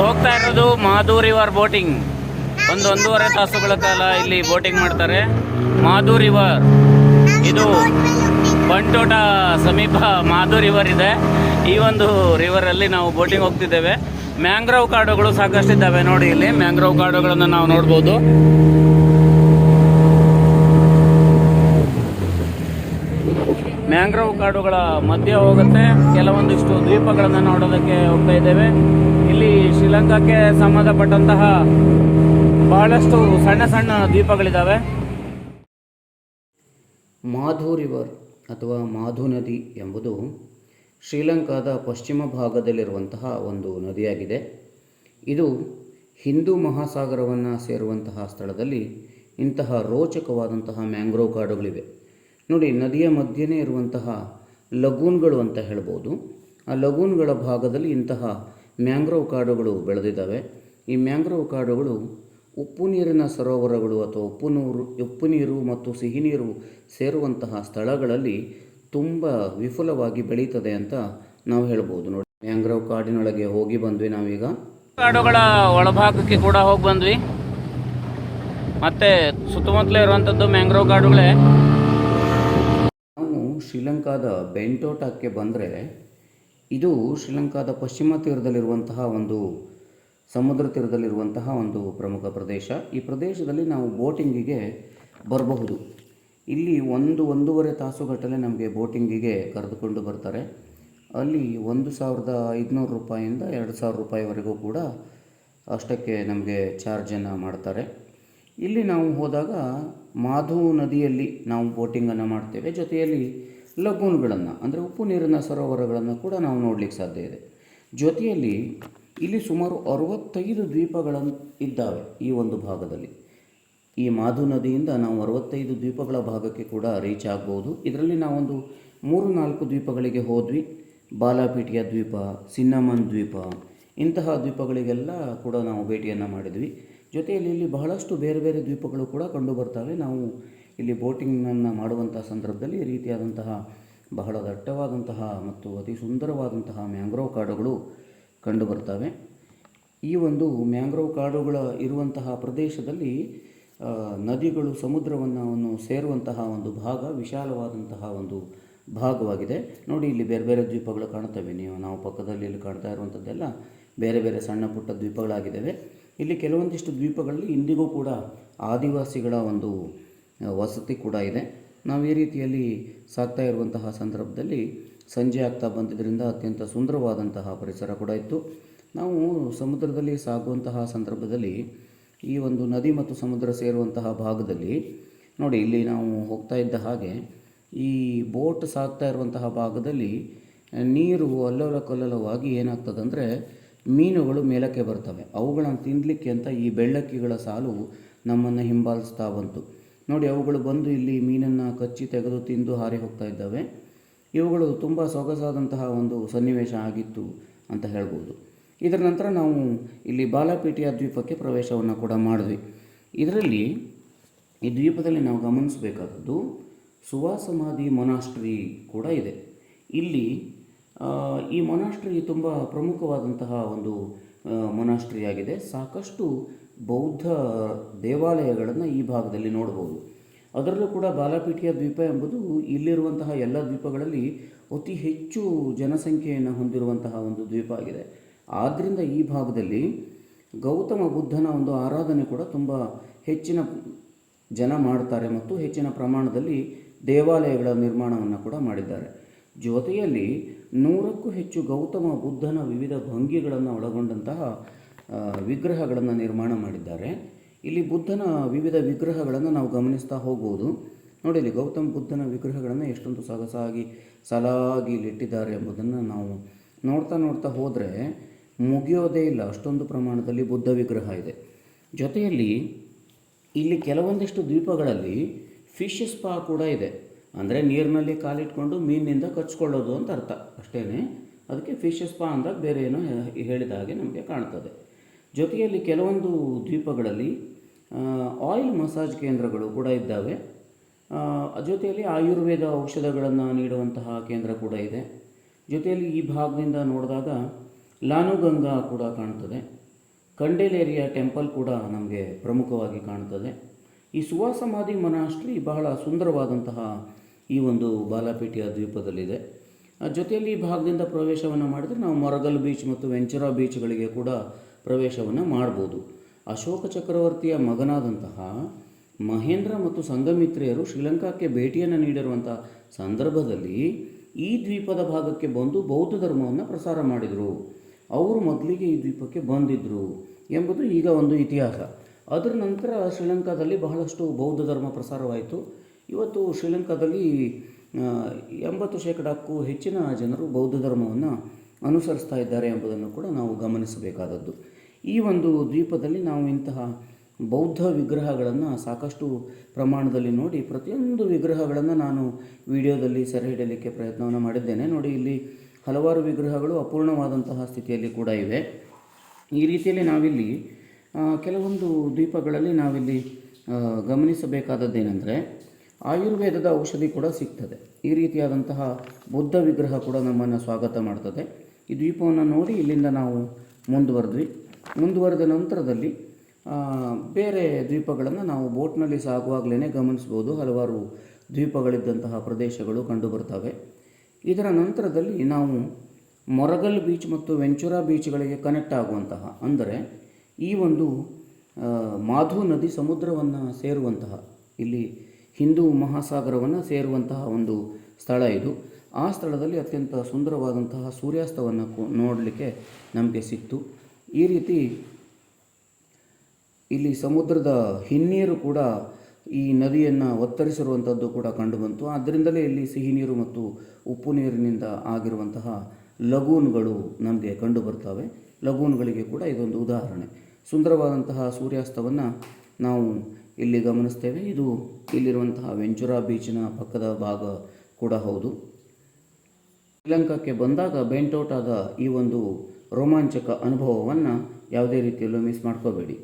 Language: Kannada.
ಹೋಗ್ತಾ ಇರೋದು ಮಾಧು ರಿವರ್ ಬೋಟಿಂಗ್. ಒಂದು ಒಂದೂವರೆ ತಾಸುಗಳ ಕಾಲ ಇಲ್ಲಿ ಬೋಟಿಂಗ್ ಮಾಡ್ತಾರೆ. ಮಾಧು ರಿವರ್. ಇದು ಬಂಟೋಟ ಸಮೀಪ ಮಾಧು ರಿವರ್ ಇದೆ. ಈ ಒಂದು ರಿವರಲ್ಲಿ ನಾವು ಬೋಟಿಂಗ್ ಹೋಗ್ತಿದ್ದೇವೆ. ಮ್ಯಾಂಗ್ರೋವ್ ಕಾಡುಗಳು ಸಾಕಷ್ಟಿದ್ದಾವೆ ನೋಡಿ ಇಲ್ಲಿ. ಮ್ಯಾಂಗ್ರೋವ್ ಕಾಡುಗಳನ್ನು ನಾವು ನೋಡ್ಬೋದು. ಮ್ಯಾಂಗ್ರೋವ್ ಕಾಡುಗಳ ಮಧ್ಯೆ ಹೋಗುತ್ತೆ. ಕೆಲವೊಂದಿಷ್ಟು ದ್ವೀಪಗಳನ್ನು ನೋಡೋದಕ್ಕೆ ಹೋಗ್ತಾ ಇದ್ದೇವೆ. ಇಲ್ಲಿ ಶ್ರೀಲಂಕಾಕ್ಕೆ ಸಂಬಂಧಪಟ್ಟಂತಹ ಬಹಳಷ್ಟು ಸಣ್ಣ ಸಣ್ಣ ದ್ವೀಪಗಳಿದ್ದಾವೆ ಮಾಧು ರಿವರ್ ಅಥವಾ ಮಾಧು ನದಿ ಎಂಬುದು ಶ್ರೀಲಂಕಾದ ಪಶ್ಚಿಮ ಭಾಗದಲ್ಲಿರುವಂತಹ ಒಂದು ನದಿಯಾಗಿದೆ. ಇದು ಹಿಂದೂ ಮಹಾಸಾಗರವನ್ನು ಸೇರುವಂತಹ ಸ್ಥಳದಲ್ಲಿ ಇಂತಹ ರೋಚಕವಾದಂತಹ ಮ್ಯಾಂಗ್ರೋವ್ ಕಾಡುಗಳಿವೆ. ನೋಡಿ, ನದಿಯ ಮಧ್ಯನೇ ಇರುವಂತಹ ಲಗೂನ್ಗಳು ಅಂತ ಹೇಳ್ಬೋದು. ಆ ಲಗೂನ್ಗಳ ಭಾಗದಲ್ಲಿ ಇಂತಹ ಮ್ಯಾಂಗ್ರೋವ್ ಕಾಡುಗಳು ಬೆಳೆದಿದ್ದಾವೆ. ಈ ಮ್ಯಾಂಗ್ರೋವ್ ಕಾಡುಗಳು ಉಪ್ಪು ನೀರಿನ ಸರೋವರಗಳು ಅಥವಾ ಉಪ್ಪು ನೀರು ಉಪ್ಪು ನೀರು ಮತ್ತು ಸಿಹಿ ನೀರು ಸೇರುವಂತಹ ಸ್ಥಳಗಳಲ್ಲಿ ತುಂಬ ವಿಫುಲವಾಗಿ ಬೆಳೀತದೆ ಅಂತ ನಾವು ಹೇಳ್ಬೋದು. ನೋಡಿ, ಮ್ಯಾಂಗ್ರೋವ್ ಕಾಡಿನೊಳಗೆ ಹೋಗಿ ಬಂದ್ವಿ ನಾವೀಗ. ಕಾಡುಗಳ ಒಳಭಾಗಕ್ಕೆ ಕೂಡ ಹೋಗಿ ಬಂದ್ವಿ. ಮತ್ತೆ ಸುತ್ತಮುತ್ತಲೇ ಇರುವಂಥದ್ದು ಮ್ಯಾಂಗ್ರೋವ್ ಕಾಡುಗಳೇ. ಶ್ರೀಲಂಕಾದ ಬೆಂಟೋಟಕ್ಕೆ ಬಂದರೆ ಇದು ಶ್ರೀಲಂಕಾದ ಪಶ್ಚಿಮ ತೀರದಲ್ಲಿರುವಂತಹ ಒಂದು, ಸಮುದ್ರ ತೀರದಲ್ಲಿರುವಂತಹ ಒಂದು ಪ್ರಮುಖ ಪ್ರದೇಶ. ಈ ಪ್ರದೇಶದಲ್ಲಿ ನಾವು ಬೋಟಿಂಗಿಗೆ ಬರಬಹುದು. ಇಲ್ಲಿ ಒಂದು ಒಂದೂವರೆ ತಾಸುಗಟ್ಟಲೆ ನಮಗೆ ಬೋಟಿಂಗಿಗೆ ಕರೆದುಕೊಂಡು ಬರ್ತಾರೆ. ಅಲ್ಲಿ ಒಂದು ಸಾವಿರದ ಐದುನೂರು ರೂಪಾಯಿಂದ ಎರಡು ಸಾವಿರ ರೂಪಾಯಿವರೆಗೂ ಕೂಡ ಅಷ್ಟಕ್ಕೆ ನಮಗೆ ಚಾರ್ಜನ್ನು ಮಾಡ್ತಾರೆ. ಇಲ್ಲಿ ನಾವು ಹೋದಾಗ ಮಾಧು ನದಿಯಲ್ಲಿ ನಾವು ಬೋಟಿಂಗನ್ನು ಮಾಡ್ತೇವೆ. ಜೊತೆಯಲ್ಲಿ ಲಗೂನ್ಗಳನ್ನು, ಅಂದರೆ ಉಪ್ಪು ನೀರಿನ ಸರೋವರಗಳನ್ನು ಕೂಡ ನಾವು ನೋಡಲಿಕ್ಕೆ ಸಾಧ್ಯ ಇದೆ. ಜೊತೆಯಲ್ಲಿ ಇಲ್ಲಿ ಸುಮಾರು ಅರವತ್ತೈದು ದ್ವೀಪಗಳನ್ನು ಇದ್ದಾವೆ ಈ ಒಂದು ಭಾಗದಲ್ಲಿ. ಈ ಮಾಧು ನದಿಯಿಂದ ನಾವು ಅರವತ್ತೈದು ದ್ವೀಪಗಳ ಭಾಗಕ್ಕೆ ಕೂಡ ರೀಚ್ ಆಗ್ಬೋದು. ಇದರಲ್ಲಿ ನಾವೊಂದು ಮೂರು ನಾಲ್ಕು ದ್ವೀಪಗಳಿಗೆ ಹೋದ್ವಿ. ಬಾಲಾಪೀಟಿಯ ದ್ವೀಪ, ಸಿನ್ನಮನ್ ದ್ವೀಪ, ಇಂತಹ ದ್ವೀಪಗಳಿಗೆಲ್ಲ ಕೂಡ ನಾವು ಭೇಟಿಯನ್ನು ಮಾಡಿದ್ವಿ. ಜೊತೆಯಲ್ಲಿ ಇಲ್ಲಿ ಬಹಳಷ್ಟು ಬೇರೆ ಬೇರೆ ದ್ವೀಪಗಳು ಕೂಡ ಕಂಡು ಬರ್ತವೆ. ನಾವು ಇಲ್ಲಿ ಬೋಟಿಂಗನ್ನು ಮಾಡುವಂತಹ ಸಂದರ್ಭದಲ್ಲಿ ಈ ರೀತಿಯಾದಂತಹ ಬಹಳ ದಟ್ಟವಾದಂತಹ ಮತ್ತು ಅತಿ ಸುಂದರವಾದಂತಹ ಮ್ಯಾಂಗ್ರೋವ್ ಕಾಡುಗಳು ಕಂಡುಬರ್ತವೆ ಈ ಒಂದು ಮ್ಯಾಂಗ್ರೋವ್ ಕಾಡುಗಳ ಇರುವಂತಹ ಪ್ರದೇಶದಲ್ಲಿ ನದಿಗಳು ಸಮುದ್ರವನ್ನು ಸೇರುವಂತಹ ಒಂದು ಭಾಗ ವಿಶಾಲವಾದಂತಹ ಒಂದು ಭಾಗವಾಗಿದೆ. ನೋಡಿ, ಇಲ್ಲಿ ಬೇರೆ ಬೇರೆ ದ್ವೀಪಗಳು ಕಾಣುತ್ತವೆ. ನೀವು ನಾವು ಪಕ್ಕದಲ್ಲಿ ಇಲ್ಲಿ ಕಾಣ್ತಾ ಇರುವಂಥದ್ದೆಲ್ಲ ಬೇರೆ ಬೇರೆ ಸಣ್ಣ ಪುಟ್ಟ ದ್ವೀಪಗಳಾಗಿದ್ದಾವೆ. ಇಲ್ಲಿ ಕೆಲವೊಂದಿಷ್ಟು ದ್ವೀಪಗಳಲ್ಲಿ ಇಂದಿಗೂ ಕೂಡ ಆದಿವಾಸಿಗಳ ಒಂದು ವಸತಿ ಕೂಡ ಇದೆ. ನಾವು ಈ ರೀತಿಯಲ್ಲಿ ಸಾಕ್ತಾ ಇರುವಂತಹ ಸಂದರ್ಭದಲ್ಲಿ ಸಂಜೆ ಆಗ್ತಾ ಬಂದಿದ್ದರಿಂದ ಅತ್ಯಂತ ಸುಂದರವಾದಂತಹ ಪರಿಸರ ಕೂಡ ಇತ್ತು. ನಾವು ಸಮುದ್ರದಲ್ಲಿ ಸಾಗುವಂತಹ ಸಂದರ್ಭದಲ್ಲಿ ಈ ಒಂದು ನದಿ ಮತ್ತು ಸಮುದ್ರ ಸೇರುವಂತಹ ಭಾಗದಲ್ಲಿ ನೋಡಿ, ಇಲ್ಲಿ ನಾವು ಹೋಗ್ತಾ ಇದ್ದ ಹಾಗೆ ಈ ಬೋಟ್ ಸಾಗ್ತಾ ಇರುವಂತಹ ಭಾಗದಲ್ಲಿ ನೀರು ಅಲ್ಲೋಲ ಕಲ್ಲೋಲವಾಗಿ ಏನಾಗ್ತದೆ ಅಂದರೆ ಮೀನುಗಳು ಮೇಲಕ್ಕೆ ಬರ್ತವೆ. ಅವುಗಳನ್ನು ತಿನ್ನಲಿಕ್ಕೆ ಅಂತ ಈ ಬೆಳ್ಳಕ್ಕಿಗಳ ಸಾಲು ನಮ್ಮನ್ನು ಹಿಂಬಾಲಿಸ್ತಾ ಬಂತು. ನೋಡಿ, ಅವುಗಳು ಬಂದು ಇಲ್ಲಿ ಮೀನನ್ನು ಕಚ್ಚಿ ತೆಗೆದು ತಿಂದು ಹಾರಿ ಹೋಗ್ತಾ ಇದ್ದಾವೆ. ಇವುಗಳು ತುಂಬ ಸೊಗಸಾದಂತಹ ಒಂದು ಸನ್ನಿವೇಶ ಆಗಿತ್ತು ಅಂತ ಹೇಳ್ಬೋದು. ಇದರ ನಂತರ ನಾವು ಇಲ್ಲಿ ಬಾಲಾಪೀಠಿಯ ದ್ವೀಪಕ್ಕೆ ಪ್ರವೇಶವನ್ನು ಕೂಡ ಮಾಡಿದ್ವಿ. ಇದರಲ್ಲಿ ಈ ದ್ವೀಪದಲ್ಲಿ ನಾವು ಗಮನಿಸಬೇಕಾದದ್ದು ಸುವಾಸಮಾಧಿ ಮೊನಾಸ್ಟ್ರಿ ಕೂಡ ಇದೆ. ಇಲ್ಲಿ ಈ ಮೊನಾಸ್ಟ್ರಿ ತುಂಬ ಪ್ರಮುಖವಾದಂತಹ ಒಂದು ಮೊನಾಸ್ಟ್ರಿಯಾಗಿದೆ ಸಾಕಷ್ಟು ಬೌದ್ಧ ದೇವಾಲಯಗಳನ್ನು ಈ ಭಾಗದಲ್ಲಿ ನೋಡ್ಬೋದು ಅದರಲ್ಲೂ ಕೂಡ ಬಾಲಾಪೀಠಿಯ ದ್ವೀಪ ಎಂಬುದು ಇಲ್ಲಿರುವಂತಹ ಎಲ್ಲ ದ್ವೀಪಗಳಲ್ಲಿ ಅತಿ ಹೆಚ್ಚು ಜನಸಂಖ್ಯೆಯನ್ನು ಹೊಂದಿರುವಂತಹ ಒಂದು ದ್ವೀಪ ಆಗಿದೆ. ಆದ್ದರಿಂದ ಈ ಭಾಗದಲ್ಲಿ ಗೌತಮ ಬುದ್ಧನ ಒಂದು ಆರಾಧನೆ ಕೂಡ ತುಂಬ ಹೆಚ್ಚಿನ ಜನ ಮಾಡ್ತಾರೆ ಮತ್ತು ಹೆಚ್ಚಿನ ಪ್ರಮಾಣದಲ್ಲಿ ದೇವಾಲಯಗಳ ನಿರ್ಮಾಣವನ್ನು ಕೂಡ ಮಾಡಿದ್ದಾರೆ. ಜೊತೆಯಲ್ಲಿ ನೂರಕ್ಕೂ ಹೆಚ್ಚು ಗೌತಮ ಬುದ್ಧನ ವಿವಿಧ ಭಂಗಿಗಳನ್ನು ಒಳಗೊಂಡಂತಹ ವಿಗ್ರಹಗಳನ್ನು ನಿರ್ಮಾಣ ಮಾಡಿದ್ದಾರೆ. ಇಲ್ಲಿ ಬುದ್ಧನ ವಿವಿಧ ವಿಗ್ರಹಗಳನ್ನು ನಾವು ಗಮನಿಸ್ತಾ ಹೋಗ್ಬೋದು. ನೋಡಿ ಇಲ್ಲಿ ಗೌತಮ ಬುದ್ಧನ ವಿಗ್ರಹಗಳನ್ನು ಎಷ್ಟೊಂದು ಸೊಗಸಾಗಿ, ಸಲಾಗಿ ಇಲ್ಲಿಟ್ಟಿದ್ದಾರೆ ಎಂಬುದನ್ನು ನಾವು ನೋಡ್ತಾ ನೋಡ್ತಾ ಹೋದರೆ ಮುಗಿಯೋದೇ ಇಲ್ಲ. ಅಷ್ಟೊಂದು ಪ್ರಮಾಣದಲ್ಲಿ ಬುದ್ಧ ವಿಗ್ರಹ ಇದೆ. ಜೊತೆಯಲ್ಲಿ ಇಲ್ಲಿ ಕೆಲವೊಂದಿಷ್ಟು ದ್ವೀಪಗಳಲ್ಲಿ ಫಿಶ್ ಸ್ಪಾ ಕೂಡ ಇದೆ. ಅಂದರೆ ನೀರಿನಲ್ಲಿ ಕಾಲಿಟ್ಕೊಂಡು ಮೀನಿನಿಂದ ಕಚ್ಕೊಳ್ಳೋದು ಅಂತ ಅರ್ಥ. ಅಷ್ಟೇ ಅದಕ್ಕೆ ಫಿಶ್ ಸ್ಪಾ ಅಂದಾಗ ಬೇರೆ ಏನೋ ಹೇಳಿದ ಹಾಗೆ ನಮಗೆ ಕಾಣ್ತದೆ. ಜೊತೆಯಲ್ಲಿ ಕೆಲವೊಂದು ದ್ವೀಪಗಳಲ್ಲಿ ಆಯಿಲ್ ಮಸಾಜ್ ಕೇಂದ್ರಗಳು ಕೂಡ ಇದ್ದಾವೆ. ಜೊತೆಯಲ್ಲಿ ಆಯುರ್ವೇದ ಔಷಧಗಳನ್ನು ನೀಡುವಂತಹ ಕೇಂದ್ರ ಕೂಡ ಇದೆ. ಜೊತೆಯಲ್ಲಿ ಈ ಭಾಗದಿಂದ ನೋಡಿದಾಗ ಲಾನುಗಂಗಾ ಕೂಡ ಕಾಣ್ತದೆ. ಕಂಡೇಲೇರಿಯ ಟೆಂಪಲ್ ಕೂಡ ನಮಗೆ ಪ್ರಮುಖವಾಗಿ ಕಾಣ್ತದೆ. ಈ ಸುವಾಸಮಾಧಿ ಮನಾಶ್ರೀ ಬಹಳ ಸುಂದರವಾದಂತಹ ಈ ಒಂದು ಬಾಲಾಪೇಟೆಯ ದ್ವೀಪದಲ್ಲಿದೆ. ಜೊತೆಯಲ್ಲಿ ಈ ಭಾಗದಿಂದ ಪ್ರವೇಶವನ್ನು ಮಾಡಿದರೆ ನಾವು ಮೊರಗಲ್ ಬೀಚ್ ಮತ್ತು ವೆಂಚುರಾ ಬೀಚ್ಗಳಿಗೆ ಕೂಡ ಪ್ರವೇಶವನ್ನು ಮಾಡ್ಬೋದು. ಅಶೋಕ ಚಕ್ರವರ್ತಿಯ ಮಗನಾದಂತಹ ಮಹೇಂದ್ರ ಮತ್ತು ಸಂಗಮಿತ್ರೆಯರು ಶ್ರೀಲಂಕಾಕ್ಕೆ ಭೇಟಿಯನ್ನು ನೀಡಿರುವಂಥ ಸಂದರ್ಭದಲ್ಲಿ ಈ ದ್ವೀಪದ ಭಾಗಕ್ಕೆ ಬಂದು ಬೌದ್ಧ ಧರ್ಮವನ್ನು ಪ್ರಸಾರ ಮಾಡಿದರು. ಅವರು ಮೊದಲಿಗೆ ಈ ದ್ವೀಪಕ್ಕೆ ಬಂದಿದ್ದರು ಎಂಬುದು ಈಗ ಒಂದು ಇತಿಹಾಸ. ಅದರ ನಂತರ ಶ್ರೀಲಂಕಾದಲ್ಲಿ ಬಹಳಷ್ಟು ಬೌದ್ಧ ಧರ್ಮ ಪ್ರಸಾರವಾಯಿತು. ಇವತ್ತು ಶ್ರೀಲಂಕಾದಲ್ಲಿ ಎಂಬತ್ತು ಶೇಕಡಕ್ಕೂ ಹೆಚ್ಚಿನ ಜನರು ಬೌದ್ಧ ಧರ್ಮವನ್ನು ಅನುಸರಿಸ್ತಾ ಇದ್ದಾರೆ ಎಂಬುದನ್ನು ಕೂಡ ನಾವು ಗಮನಿಸಬೇಕಾದದ್ದು. ಈ ಒಂದು ದ್ವೀಪದಲ್ಲಿ ನಾವು ಇಂತಹ ಬೌದ್ಧ ವಿಗ್ರಹಗಳನ್ನು ಸಾಕಷ್ಟು ಪ್ರಮಾಣದಲ್ಲಿ ನೋಡಿ ಪ್ರತಿಯೊಂದು ವಿಗ್ರಹಗಳನ್ನು ನಾನು ವಿಡಿಯೋದಲ್ಲಿ ಸೆರೆ ಹಿಡಿಯಲಿಕ್ಕೆ ಪ್ರಯತ್ನವನ್ನು ಮಾಡಿದ್ದೇನೆ. ನೋಡಿ, ಇಲ್ಲಿ ಹಲವಾರು ವಿಗ್ರಹಗಳು ಅಪೂರ್ಣವಾದಂತಹ ಸ್ಥಿತಿಯಲ್ಲಿ ಕೂಡ ಇವೆ. ಈ ರೀತಿಯಲ್ಲಿ ನಾವಿಲ್ಲಿ ಕೆಲವೊಂದು ದ್ವೀಪಗಳಲ್ಲಿ ನಾವಿಲ್ಲಿ ಗಮನಿಸಬೇಕಾದದ್ದೇನೆಂದರೆ ಆಯುರ್ವೇದದ ಔಷಧಿ ಕೂಡ ಸಿಗ್ತದೆ. ಈ ರೀತಿಯಾದಂತಹ ಬುದ್ಧ ವಿಗ್ರಹ ಕೂಡ ನಮ್ಮನ್ನು ಸ್ವಾಗತ ಮಾಡ್ತದೆ. ಈ ದ್ವೀಪವನ್ನು ನೋಡಿ ಇಲ್ಲಿಂದ ನಾವು ಮುಂದುವರೆದ್ವಿ. ಮುಂದುವರೆದ ನಂತರದಲ್ಲಿ ಬೇರೆ ದ್ವೀಪಗಳನ್ನು ನಾವು ಬೋಟ್ನಲ್ಲಿ ಸಾಗುವಾಗಲೇ ಗಮನಿಸ್ಬೋದು ಹಲವಾರು ದ್ವೀಪಗಳಿದ್ದಂತಹ ಪ್ರದೇಶಗಳು ಕಂಡುಬರ್ತವೆ ಇದರ ನಂತರದಲ್ಲಿ ನಾವು ಮೊರಗಲ್ ಬೀಚ್ ಮತ್ತು ವೆಂಚುರಾ ಬೀಚ್ಗಳಿಗೆ ಕನೆಕ್ಟ್ ಆಗುವಂತಹ, ಅಂದರೆ ಈ ಒಂದು ಮಾಧು ನದಿ ಸಮುದ್ರವನ್ನು ಸೇರುವಂತಹ, ಇಲ್ಲಿ ಹಿಂದೂ ಮಹಾಸಾಗರವನ್ನು ಸೇರುವಂತಹ ಒಂದು ಸ್ಥಳ ಇದು. ಆ ಸ್ಥಳದಲ್ಲಿ ಅತ್ಯಂತ ಸುಂದರವಾದಂತಹ ಸೂರ್ಯಾಸ್ತವನ್ನು ನೋಡಲಿಕ್ಕೆ ನಮಗೆ ಸಿಕ್ತು. ಈ ರೀತಿ ಇಲ್ಲಿ ಸಮುದ್ರದ ಹಿನ್ನೀರು ಕೂಡ ಈ ನದಿಯನ್ನು ಒತ್ತರಿಸಿರುವಂಥದ್ದು ಕೂಡ ಕಂಡುಬಂತು ಆದ್ದರಿಂದಲೇ ಇಲ್ಲಿ ಸಿಹಿ ನೀರು ಮತ್ತು ಉಪ್ಪು ನೀರಿನಿಂದ ಆಗಿರುವಂತಹ ಲಗೂನ್ಗಳು ನಮಗೆ ಕಂಡುಬರ್ತವೆ ಲಗೂನ್ಗಳಿಗೆ ಕೂಡ ಇದೊಂದು ಉದಾಹರಣೆ. ಸುಂದರವಾದಂತಹ ಸೂರ್ಯಾಸ್ತವನ್ನು ನಾವು ಇಲ್ಲಿ ಗಮನಿಸ್ತೇವೆ. ಇದು ಇಲ್ಲಿರುವಂತಹ ವೆಂಚುರಾ ಬೀಚಿನ ಪಕ್ಕದ ಭಾಗ ಕೂಡ ಹೌದು. ಶ್ರೀಲಂಕಾಕ್ಕೆ ಬಂದಾಗ ಬೆಂಟೌಟಾದ ಈ ಒಂದು ರೋಮಾಂಚಕ ಅನುಭವವನ್ನು ಯಾವುದೇ ರೀತಿಯಲ್ಲೂ ಮಿಸ್ ಮಾಡ್ಕೋಬೇಡಿ.